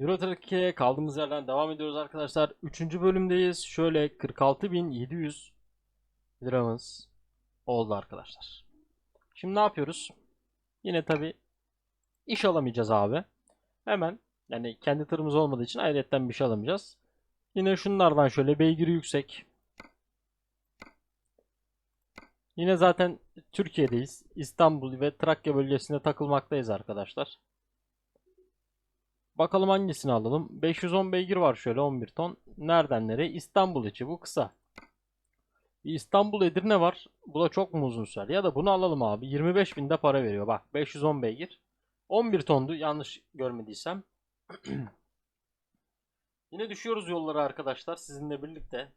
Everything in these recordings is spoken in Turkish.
Euro Truck'e kaldığımız yerden devam ediyoruz arkadaşlar. Üçüncü bölümdeyiz. Şöyle 46.700 liramız oldu arkadaşlar. Şimdi ne yapıyoruz? Yine tabi iş alamayacağız abi. Hemen yani kendi tırımız olmadığı için ayrıyetten bir şey alamayacağız. Yine şunlardan şöyle beygiri yüksek. Yine zaten Türkiye'deyiz. İstanbul ve Trakya bölgesinde takılmaktayız arkadaşlar. Bakalım hangisini alalım. 510 beygir var şöyle 11 ton. Nereden nereye? İstanbul içi bu kısa. İstanbul Edirne var. Bu da çok mu uzun sürer? Ya da bunu alalım abi. 25 binde para veriyor. Bak 510 beygir. 11 tondu yanlış görmediysem. Yine düşüyoruz yollara arkadaşlar sizinle birlikte.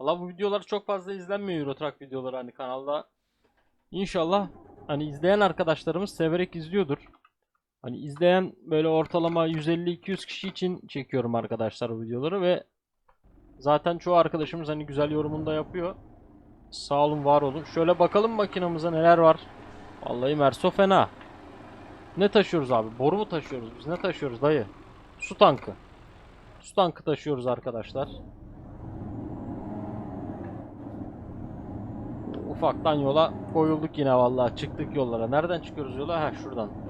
Valla bu videolar çok fazla izlenmiyor Eurotrack videoları hani kanalda. İnşallah hani izleyen arkadaşlarımız severek izliyordur. Hani izleyen böyle ortalama 150-200 kişi için çekiyorum arkadaşlar bu videoları ve zaten çoğu arkadaşımız hani güzel yorumunu da yapıyor. Sağ olun var olun. Şöyle bakalım makinamıza neler var. Vallahi Merso fena. Ne taşıyoruz abi? Boru mu taşıyoruz biz? Ne taşıyoruz dayı? Su tankı. Su tankı taşıyoruz arkadaşlar. Ufaktan yola koyulduk yine vallahi çıktık yollara. Nereden çıkıyoruz yola? Ha şuradan.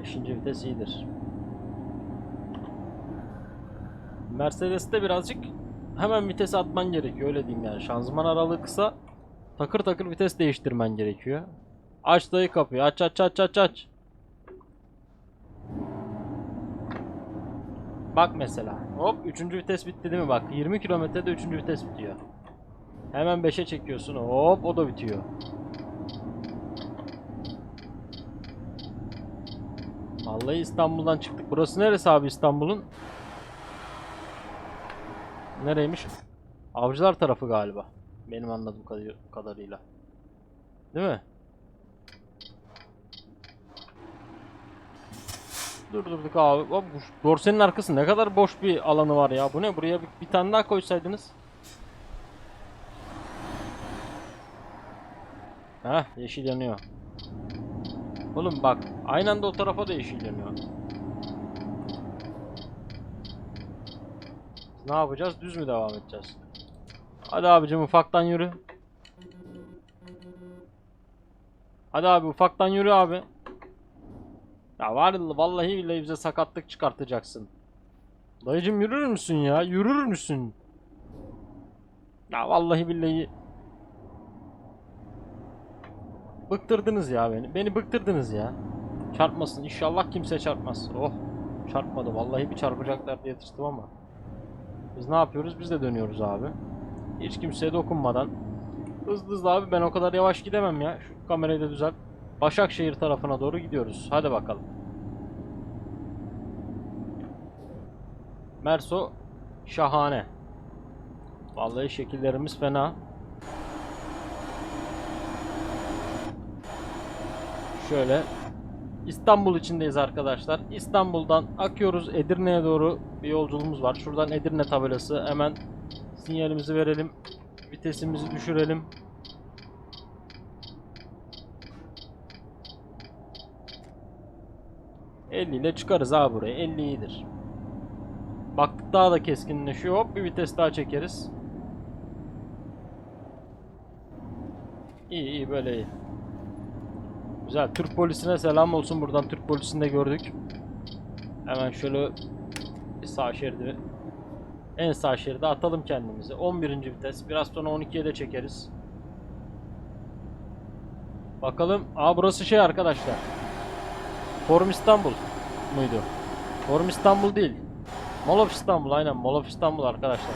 Beşinci vites iyidir. Mercedes'te birazcık hemen vites atman gerekiyor öyle diyeyim yani. Şanzıman aralığı kısa takır takır vites değiştirmen gerekiyor. Aç dayı kapıyı aç aç aç aç aç. Bak mesela hop 3. vites bitti değil mi bak 20 kilometrede 3. vites bitiyor. Hemen 5'e çekiyorsun hop o da bitiyor. Vallahi İstanbul'dan çıktık. Burası neresi abi İstanbul'un? Nereymiş? Avcılar tarafı galiba. Benim anladığım kadar- kadarıyla. Değil mi? Dur durduk abi. Abi dorsenin arkası ne kadar boş bir alanı var ya. Bu ne? Buraya bir, bir tane daha koysaydınız. Heh yeşil yanıyor. Oğlum bak aynı anda o tarafa da yeşil. Ne yapacağız? Düz mü devam edeceğiz? Hadi abicim ufaktan yürü. Hadi abi ufaktan yürü abi. Ya var vallahi billahi bize sakatlık çıkartacaksın. Dayıcım yürür müsün ya? Yürür müsün? Ya vallahi billahi Bıktırdınız ya beni. Beni bıktırdınız ya. Çarpmasın. İnşallah kimse çarpmaz. Oh. Çarpmadı. Vallahi bir çarpacaklar diye tırstım ama. Biz ne yapıyoruz? Biz de dönüyoruz abi. Hiç kimseye dokunmadan. Hızlı hızlı abi. Ben o kadar yavaş gidemem ya. Şu kamerayı da düzelt. Başakşehir tarafına doğru gidiyoruz. Hadi bakalım. Merso şahane. Vallahi şekillerimiz fena. Şöyle İstanbul içindeyiz arkadaşlar. İstanbul'dan akıyoruz Edirne'ye doğru bir yolculuğumuz var. Şuradan Edirne tabelası. Hemen sinyalimizi verelim. Vitesimizi düşürelim. ...50 ile çıkarız abi buraya. 50 iyidir. Baktık daha da keskinleşiyor. Hop bir vites daha çekeriz. İyi iyi böyle iyi. Güzel. Türk polisine selam olsun. Buradan Türk polisini de gördük. Hemen şöyle sağ şeridi en sağ şeride atalım kendimizi. 11. vites. Biraz sonra 12'ye de çekeriz. Bakalım. Aa burası şey arkadaşlar. Forum İstanbul muydu? Forum İstanbul değil. Mall of İstanbul aynen. Mall of İstanbul arkadaşlar.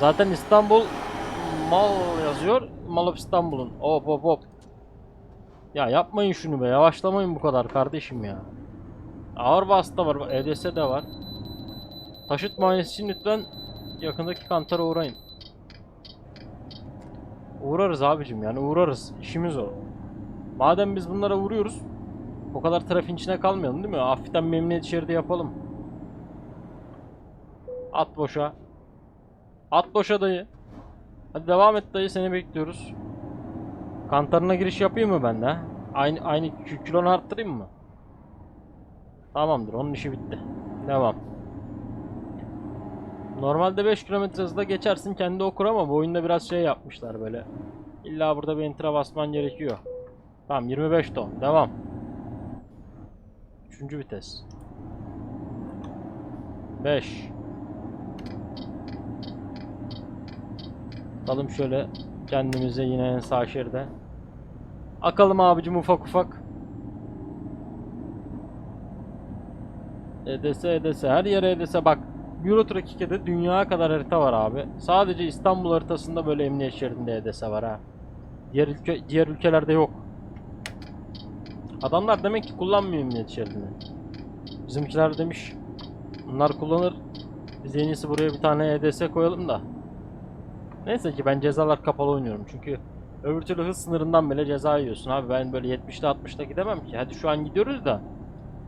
Zaten İstanbul Mall yazıyor. Mall of İstanbul'un. Hop hop hop. Ya yapmayın şunu be. Yavaşlamayın bu kadar kardeşim ya. Ağır vasıta var. EDS de var. Taşıt muayenesi lütfen yakındaki kantara uğrayın. Uğrarız abicim yani uğrarız. İşimiz o. Madem biz bunlara uğruyoruz o kadar trafiğin içine kalmayalım değil mi? Hafiften memnuniyet şeridi yapalım. At boşa. At boşa dayı. Hadi devam et dayı seni bekliyoruz. Kantarına giriş yapayım mı ben de? Aynı aynı kilonu arttırayım mı? Tamamdır onun işi bitti. Devam. Normalde 5 km hızla geçersin kendi okur ama bu oyunda biraz şey yapmışlar böyle. İlla burada bir enter'a basman gerekiyor. Tamam 25 ton. Devam. Üçüncü vites. 5. Atalım şöyle kendimize yine en sağ şeride. Akalım abicim ufak ufak. EDS EDS her yere EDS bak Euro Truck 2'de dünya kadar harita var abi. Sadece İstanbul haritasında böyle emniyet şeridinde EDS var ha. Diğer ülke diğer ülkelerde yok. Adamlar demek ki kullanmıyor emniyet şeridini. Bizimkiler demiş bunlar kullanır. Biz en iyisi buraya bir tane EDS koyalım da. Neyse ki ben cezalar kapalı oynuyorum çünkü öbür türlü hız sınırından bile ceza yiyorsun abi ben böyle 70'te 60'ta gidemem ki. Hadi şu an gidiyoruz da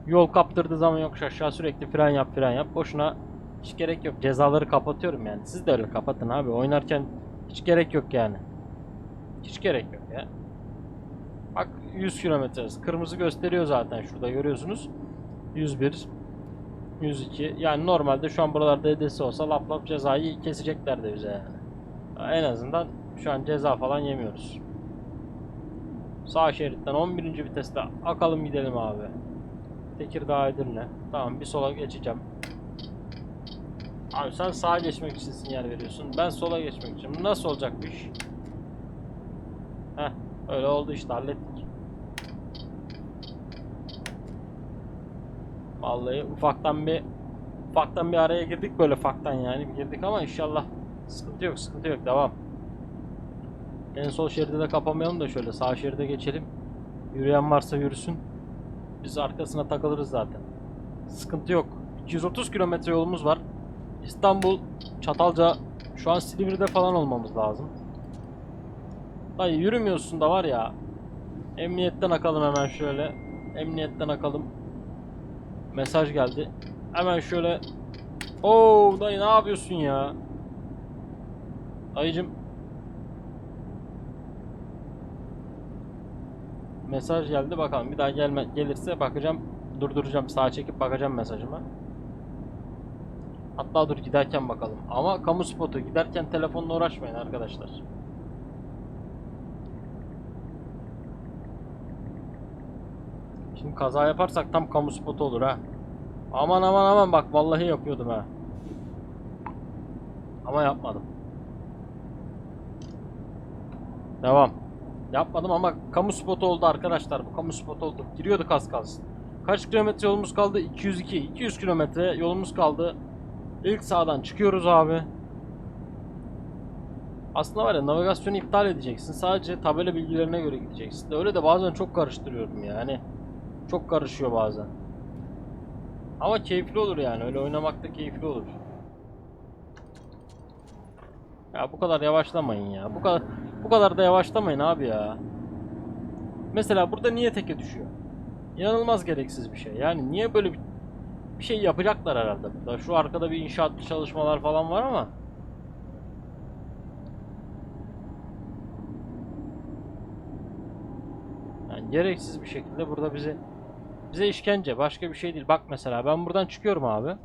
yol kaptırdığı zaman yokuş aşağı sürekli fren yap fren yap. Boşuna hiç gerek yok. Cezaları kapatıyorum yani. Siz de öyle kapatın abi. Oynarken hiç gerek yok yani. Hiç gerek yok ya. Bak 100 kilometre hız. Kırmızı gösteriyor zaten şurada görüyorsunuz. 101 102 yani normalde şu an buralarda EDS olsa lap lap cezayı kesecekler de bize yani. En azından şu an ceza falan yemiyoruz. Sağ şeritten 11. viteste akalım gidelim abi. Tekirdağ Edirne. Tamam bir sola geçeceğim. Abi sen sağa geçmek için sinyal veriyorsun. Ben sola geçmek için. Nasıl olacak bu iş? Heh öyle oldu işte hallettik. Vallahi ufaktan bir ufaktan bir araya girdik böyle ufaktan yani girdik ama inşallah sıkıntı yok sıkıntı yok devam. En sol şeridi de kapamayalım da şöyle sağ şeride geçelim. Yürüyen varsa yürüsün. Biz arkasına takılırız zaten. Sıkıntı yok. 230 kilometre yolumuz var. İstanbul, Çatalca, şu an Silivri'de falan olmamız lazım. Dayı yürümüyorsun da var ya. Emniyetten akalım hemen şöyle. Emniyetten akalım. Mesaj geldi. Hemen şöyle. Oo dayı ne yapıyorsun ya? Dayıcım. Mesaj geldi bakalım bir daha gelme gelirse bakacağım durduracağım sağa çekip bakacağım mesajıma. Hatta dur giderken bakalım. Ama kamu spotu giderken telefonla uğraşmayın arkadaşlar. Şimdi kaza yaparsak tam kamu spotu olur ha. Aman aman aman bak vallahi yapıyordum ha. Ama yapmadım. Devam. Yapmadım ama kamu spotu oldu arkadaşlar. Bu kamu spotu oldu. Giriyorduk az kalsın. Kaç kilometre yolumuz kaldı? 202. 200 kilometre yolumuz kaldı. İlk sağdan çıkıyoruz abi. Aslında var ya navigasyonu iptal edeceksin. Sadece tabela bilgilerine göre gideceksin. De öyle de bazen çok karıştırıyorum yani. Çok karışıyor bazen. Ama keyifli olur yani. Öyle oynamak da keyifli olur. Ya bu kadar yavaşlamayın ya. Bu kadar bu kadar da yavaşlamayın abi ya. Mesela burada niye teke düşüyor? İnanılmaz gereksiz bir şey. Yani niye böyle bir, şey yapacaklar herhalde burada. Şu arkada bir inşaat çalışmalar falan var ama yani gereksiz bir şekilde burada bize bize işkence başka bir şey değil. Bak mesela ben buradan çıkıyorum abi.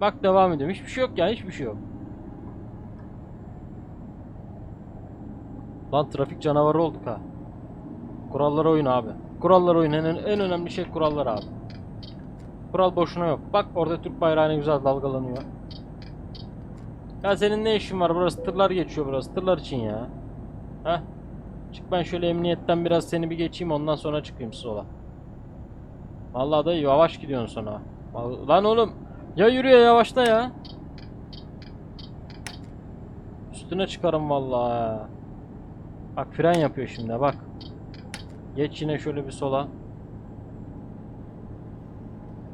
Bak devam ediyorum. Hiçbir şey yok yani hiçbir şey yok. Lan trafik canavarı olduk ha. Kurallara oyun abi. Kurallara oyun en, en önemli şey kurallar abi. Kural boşuna yok. Bak orada Türk bayrağı ne güzel dalgalanıyor. Ya senin ne işin var? Burası tırlar geçiyor burası. Tırlar için ya. Heh. Çık ben şöyle emniyetten biraz seni bir geçeyim ondan sonra çıkayım sola. Vallahi da yavaş gidiyorsun sonra. Lan oğlum. Ya yürü ya yavaşla ya. Üstüne çıkarım vallahi. Bak fren yapıyor şimdi bak. Geç yine şöyle bir sola.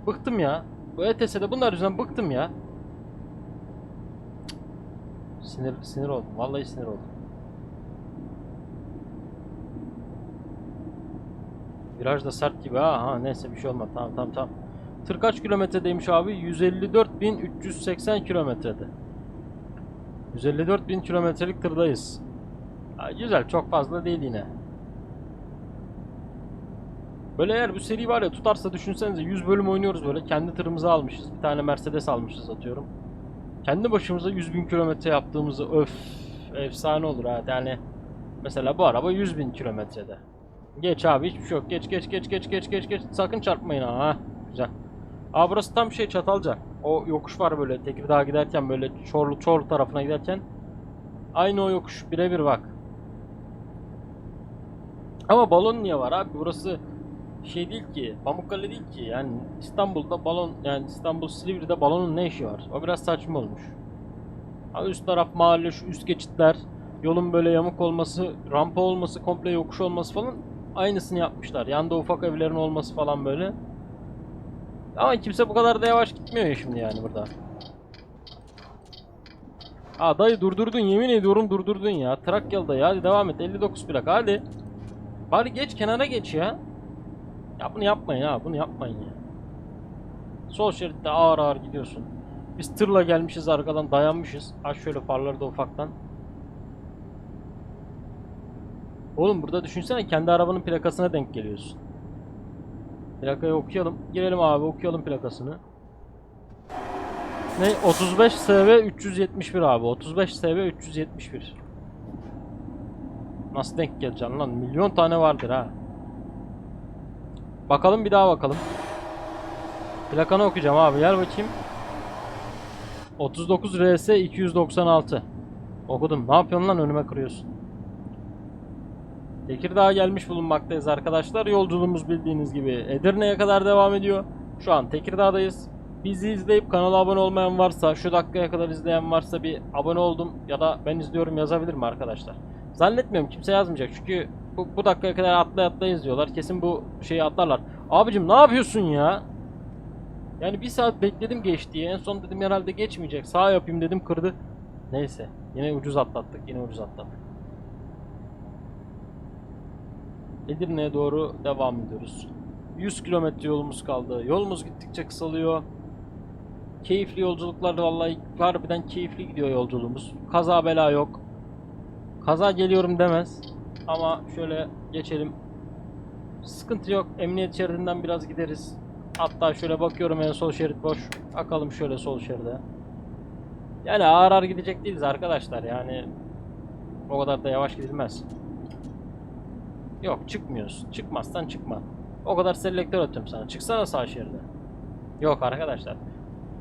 Bıktım ya. Bu ETS'de bunlar yüzünden bıktım ya. Sinir sinir oldum. Vallahi sinir oldum. Viraj da sert gibi ha. ha neyse bir şey olmadı. Tamam tamam tamam. Tır kaç kilometredeymiş abi? 154.380 kilometrede. 154.000 kilometrelik tırdayız. Güzel çok fazla değil yine. Böyle eğer bu seri var ya tutarsa düşünsenize 100 bölüm oynuyoruz böyle. Kendi tırımızı almışız. Bir tane Mercedes almışız atıyorum. Kendi başımıza 100 bin kilometre yaptığımızı öf efsane olur ha. Yani mesela bu araba 100 bin kilometrede. Geç abi hiçbir şey yok. Geç geç geç geç geç geç geç. Sakın çarpmayın ha. Güzel. Aa burası tam şey Çatalca. O yokuş var böyle Tekirdağ'a giderken böyle Çorlu Çorlu tarafına giderken. Aynı o yokuş birebir bak. Ama balon niye var abi? Burası şey değil ki. Pamukkale değil ki. Yani İstanbul'da balon yani İstanbul Silivri'de balonun ne işi var? O biraz saçma olmuş. Ha, üst taraf mahalle şu üst geçitler yolun böyle yamuk olması, rampa olması, komple yokuş olması falan aynısını yapmışlar. Yanda ufak evlerin olması falan böyle. Ama kimse bu kadar da yavaş gitmiyor ya şimdi yani burada. Aa dayı durdurdun yemin ediyorum durdurdun ya. Trakyalı'da ya hadi devam et 59 plak hadi. Bari geç kenara geç ya. Ya bunu yapmayın ha bunu yapmayın ya. Sol şeritte ağır ağır gidiyorsun. Biz tırla gelmişiz arkadan dayanmışız. Aç şöyle farları da ufaktan. Oğlum burada düşünsene kendi arabanın plakasına denk geliyorsun. Plakayı okuyalım. Girelim abi okuyalım plakasını. Ne? 35 SV 371 abi. 35 SV 371. Nasıl denk geleceksin lan? Milyon tane vardır ha. Bakalım bir daha bakalım. Plakanı okuyacağım abi. Gel bakayım. 39 RS 296. Okudum. Ne yapıyorsun lan önüme kırıyorsun. Tekirdağ'a gelmiş bulunmaktayız arkadaşlar. Yolculuğumuz bildiğiniz gibi Edirne'ye kadar devam ediyor. Şu an Tekirdağ'dayız. Bizi izleyip kanala abone olmayan varsa, şu dakikaya kadar izleyen varsa bir abone oldum ya da ben izliyorum yazabilir mi arkadaşlar? Zannetmiyorum kimse yazmayacak çünkü bu, bu dakikaya kadar atlay atlay izliyorlar. Kesin bu şeyi atlarlar. Abicim ne yapıyorsun ya? Yani bir saat bekledim geç. En son dedim herhalde geçmeyecek. Sağ yapayım dedim kırdı. Neyse. Yine ucuz atlattık. Yine ucuz atlattık. Edirne'ye doğru devam ediyoruz. 100 kilometre yolumuz kaldı. Yolumuz gittikçe kısalıyor. Keyifli yolculuklar vallahi harbiden keyifli gidiyor yolculuğumuz. Kaza bela yok. Kaza geliyorum demez. Ama şöyle geçelim. Sıkıntı yok. Emniyet şeridinden biraz gideriz. Hatta şöyle bakıyorum en sol şerit boş. Akalım şöyle sol şeride. Yani ağır ağır gidecek değiliz arkadaşlar. Yani o kadar da yavaş gidilmez. Yok çıkmıyorsun. Çıkmazsan çıkma. O kadar selektör atıyorum sana. Çıksana sağ şeride. Yok arkadaşlar.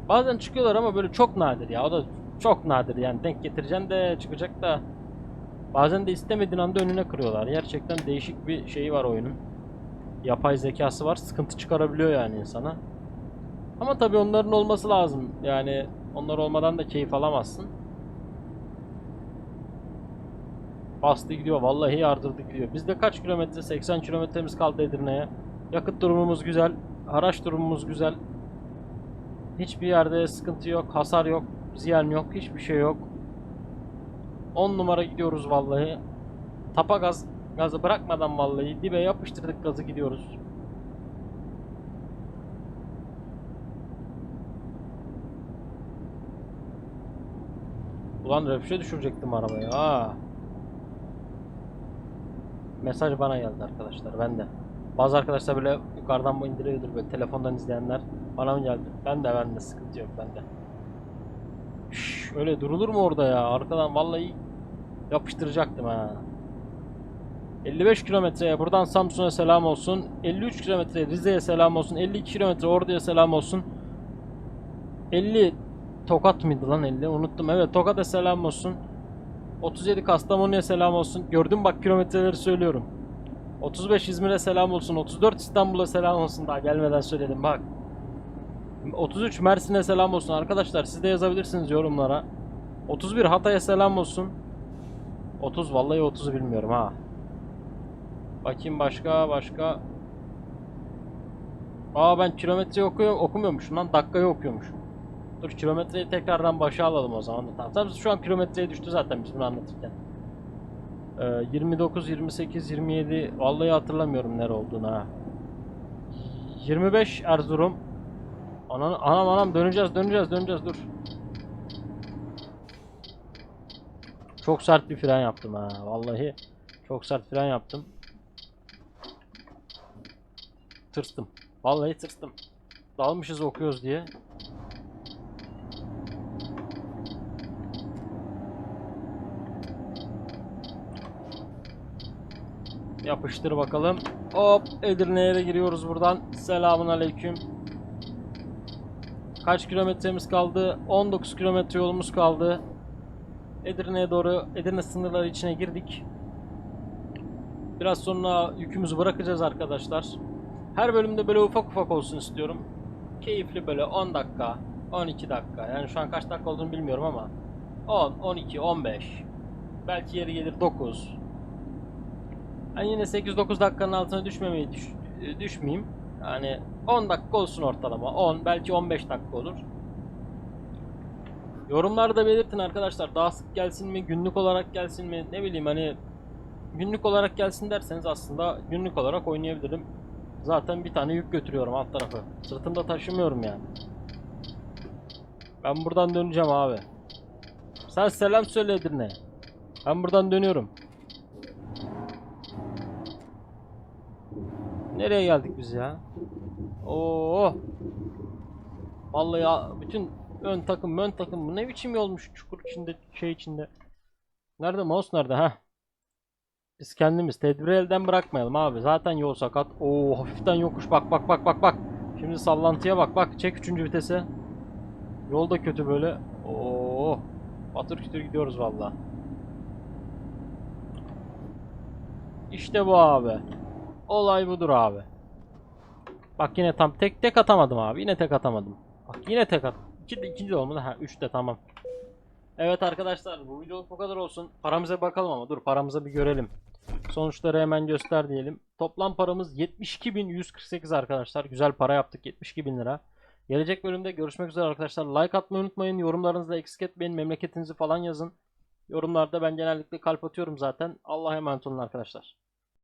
Bazen çıkıyorlar ama böyle çok nadir ya. O da çok nadir yani. Denk getireceksin de çıkacak da. Bazen de istemediğin anda önüne kırıyorlar. Gerçekten değişik bir şeyi var oyunun. Yapay zekası var. Sıkıntı çıkarabiliyor yani insana. Ama tabii onların olması lazım. Yani onlar olmadan da keyif alamazsın. Bastı gidiyor. Vallahi yardırdı gidiyor. Bizde kaç kilometre? 80 kilometremiz kaldı Edirne'ye. Yakıt durumumuz güzel. Araç durumumuz güzel. Hiçbir yerde sıkıntı yok. Hasar yok. Ziyan yok. Hiçbir şey yok. 10 numara gidiyoruz vallahi. Tapa gaz gazı bırakmadan vallahi dibe yapıştırdık gazı gidiyoruz. Ulan röpşe düşürecektim arabayı ha. Mesaj bana geldi arkadaşlar ben de. Bazı arkadaşlar böyle yukarıdan bu indiriyordur böyle telefondan izleyenler bana mı geldi? Ben de ben de sıkıntı yok bende. Öyle durulur mu orada ya? Arkadan vallahi yapıştıracaktım ha. 55 kilometreye buradan Samsun'a selam olsun. 53 kilometre Rize'ye selam olsun. 52 kilometre Ordu'ya selam olsun. 50 Tokat mıydı lan 50? Unuttum. Evet Tokat'a selam olsun. 37 Kastamonu'ya selam olsun. Gördüm bak kilometreleri söylüyorum. 35 İzmir'e selam olsun. 34 İstanbul'a selam olsun. Daha gelmeden söyledim bak. 33 Mersin'e selam olsun. Arkadaşlar siz de yazabilirsiniz yorumlara. 31 Hatay'a selam olsun. 30 vallahi 30'u bilmiyorum ha. Bakayım başka başka. Aa ben kilometre okuyor, okumuyormuşum lan. Dakikayı okuyormuşum. Dur kilometreyi tekrardan başa alalım o zaman. Tamam. Tabii şu an kilometreye düştü zaten biz bunu anlatırken. Ee, 29, 28, 27 vallahi hatırlamıyorum nere olduğunu ha. 25 Erzurum. Anam anam anam döneceğiz döneceğiz döneceğiz dur. Çok sert bir fren yaptım ha vallahi. Çok sert fren yaptım. tırstım. Vallahi tırstım. Dalmışız okuyoruz diye. Yapıştır bakalım. Hop Edirne'ye giriyoruz buradan. Selamun aleyküm. Kaç kilometremiz kaldı? 19 kilometre yolumuz kaldı. Edirne'ye doğru Edirne sınırları içine girdik. Biraz sonra yükümüzü bırakacağız arkadaşlar. Her bölümde böyle ufak ufak olsun istiyorum. Keyifli böyle 10 dakika, 12 dakika. Yani şu an kaç dakika olduğunu bilmiyorum ama 10, 12, 15. Belki yeri gelir 9. Ben yine 8-9 dakikanın altına düşmemeyi düş, e, düşmeyeyim. Yani 10 dakika olsun ortalama. 10 belki 15 dakika olur. Yorumlarda belirtin arkadaşlar. Daha sık gelsin mi? Günlük olarak gelsin mi? Ne bileyim hani günlük olarak gelsin derseniz aslında günlük olarak oynayabilirim. Zaten bir tane yük götürüyorum alt tarafı. Sırtımda taşımıyorum yani. Ben buradan döneceğim abi. Sen selam söyle Edirne. Ben buradan dönüyorum. Nereye geldik biz ya? Oo. Vallahi ya bütün ön takım, ön takım bu ne biçim yolmuş çukur içinde, şey içinde. Nerede mouse nerede ha? Biz kendimiz tedbiri elden bırakmayalım abi. Zaten yol sakat. Oo hafiften yokuş bak bak bak bak bak. Şimdi sallantıya bak bak çek 3. vitese. Yol da kötü böyle. Oo. Batır kütür gidiyoruz valla. İşte bu abi. Olay budur abi. Bak yine tam tek tek atamadım abi. Yine tek atamadım. Bak yine tek at. İki de, ikinci de olmadı. Ha 3 de tamam. Evet arkadaşlar bu videoluk bu kadar olsun. Paramıza bakalım ama dur paramıza bir görelim. Sonuçları hemen göster diyelim. Toplam paramız 72.148 arkadaşlar. Güzel para yaptık 72.000 lira. Gelecek bölümde görüşmek üzere arkadaşlar. Like atmayı unutmayın. Yorumlarınızı eksik etmeyin. Memleketinizi falan yazın. Yorumlarda ben genellikle kalp atıyorum zaten. Allah'a emanet olun arkadaşlar.